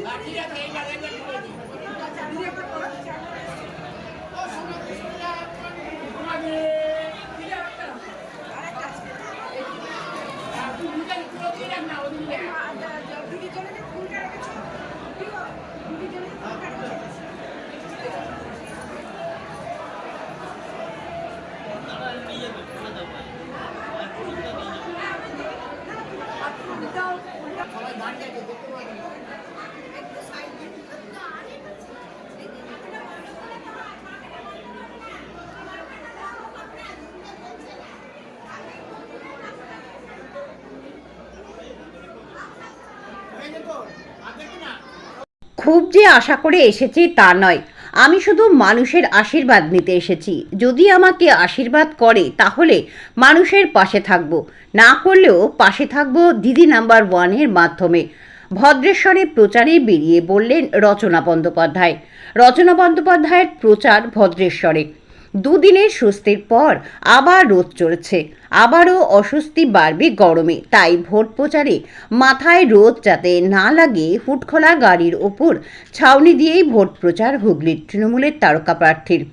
Aquí ya que ella খুব যে আশা করে এসেছি তা নয়। আমি শুধু মানুষের আশীর্বাদ নিতে এসেছি। যদি আমাকে আশীর্বাদ করে, তাহলে মানুষের পাশে থাকব। না করলেও পাশে থাকব দিদি নাম্বার ওয়ানের মাধ্যমে। ভদ্রেশ্বরে প্রচারে বেরিয়ে বললেন রচনা বন্দ্যোপাধ্যায়। রচনা বন্দ্যোপাধ্যায়ের প্রচার ভদ্রেশ্বরে। দুদিনের স্বস্তির পর আবার রোদ চড়ছে। আবারও অস্বস্তি বাড়বে গরমে। তাই ভোট প্রচারে মাথায় রোদ যাতে না লাগে, হুটখোলা গাড়ির ওপর ছাউনি দিয়েই ভোট প্রচার হুগলির তৃণমূলের তারকা প্রার্থীর।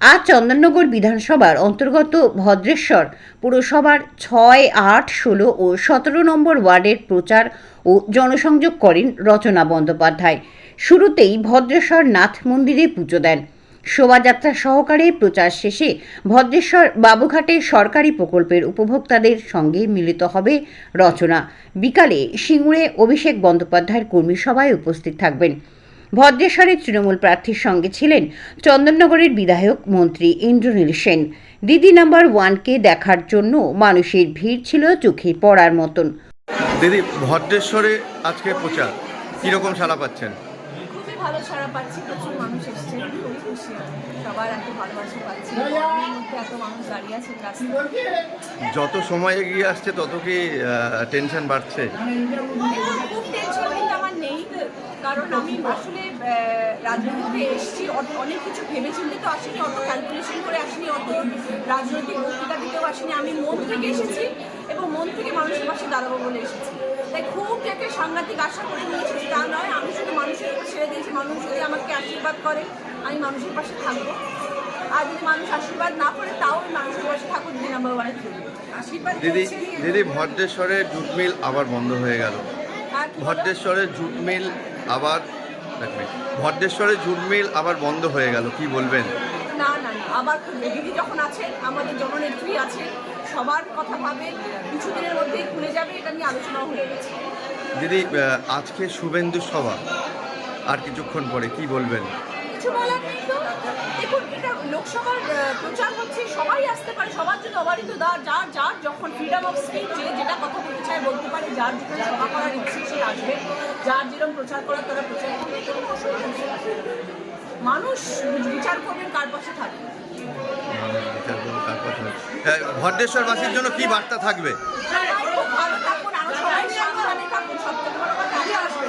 আজ চন্দননগর বিধানসভার অন্তর্গত ভদ্রেশ্বর পুরসভার ছয়, আট, ষোলো ও সতেরো নম্বর ওয়ার্ডের প্রচার ও জনসংযোগ করেন রচনা বন্দ্যোপাধ্যায়। শুরুতেই ভদ্রেশ্বর নাথ মন্দিরে পুজো দেন। শোভাযাত্রা সহকারে প্রচার শেষে ভদ্রেশ্বর বাবুঘাটে সরকারি প্রকল্পের উপভোক্তাদের সঙ্গে মিলিত হবে রচনা। বিকালে সিঙ্গুরে অভিষেক বন্দ্যোপাধ্যায়ের কর্মী সভায় উপস্থিত থাকবেন। ভদ্রেশ্বরের তৃণমূল প্রার্থীর সঙ্গে ছিলেন চন্দননগরের বিধায়ক মন্ত্রী ইন্দ্রনীল সেন। দিদি নাম্বার ওয়ানকে দেখার জন্য মানুষের ভিড় ছিল চোখে পড়ার মতন। দিদি, ভদ্রেশ্বরে আজকে প্রচার, কীরকম সাড়া পাচ্ছেন? ভালো ছাড়া পাচ্ছি প্রচুর মানুষ এসছে খুব খুশি সবার এত ভালোবাসা পাচ্ছি। এত মানুষ দাঁড়িয়ে আছে যত সময় এগিয়ে আসছে তত কি টেনশন বাড়ছে? খুব টেনশন কারণ আমি আসলে রাজনীতিতে এসেছি অনেক কিছু ভেবে চিন্তে তো আসিনি অত ক্যালকুলেশন করে আসিনি অত রাজনৈতিক বক্তৃতা দিতেও আসিনি। আমি মন থেকে এসেছি এবং মন থেকে মানুষের পাশে দাঁড়াবো বলে এসেছি। তাই খুব থেকে সাংঘাতিক আশা করে নিয়ে এসেছি। তা নয় আমি শুধু মানুষের উপর ছেড়ে দিয়েছি। মানুষ যদি আমাকে আশীর্বাদ করে আমি মানুষের পাশে থাকব। আর যদি মানুষ আশীর্বাদ না করে তাও আমি মানুষের পাশে থাকব দিদি নাম্বার ওয়ানে আশীর্বাদ দিদি দিদি ভদ্রেশ্বরের জুট মিল আবার বন্ধ হয়ে গেল? ভদ্রেশ্বরের জুট মিল আবার ভদ্রেশ্বরের জুট মিল আবার বন্ধ হয়ে গেল কি বলবেন? না না না আবার দিদি যখন আছেন আমাদের জননেত্রী আছেন সবার কথা ভাবে কিছুদিনের মধ্যেই খুলে যাবে এটা নিয়ে আলোচনাও হয়ে গেছে। দিদি আজকে শুভেন্দু সভা আর কিছুক্ষণ পরে কি বলবেন? কিছু বলার নেই তো। দেখুন এটা লোকসভার প্রচার হচ্ছে সবাই আসতে পারে সবার জন্য অবারিত দা যার যার যখন ফ্রিডম অফ স্পিচ যে যেটা কথা বলতে চায় বলতে পারে যার যেখানে সভা করার ইচ্ছে সে আসবে যার যেরকম প্রচার করার তারা প্রচার করবে। মানুষ বিচার করবেন কার পাশে থাকবে? করুন, তারপর ভদ্রেশ্বরবাসীর জন্য কি বার্তা থাকবে খুব ভালো থাকুন আরও সবাই সাবধানে থাকুন সব থেকে বড় কথা আমি আসবে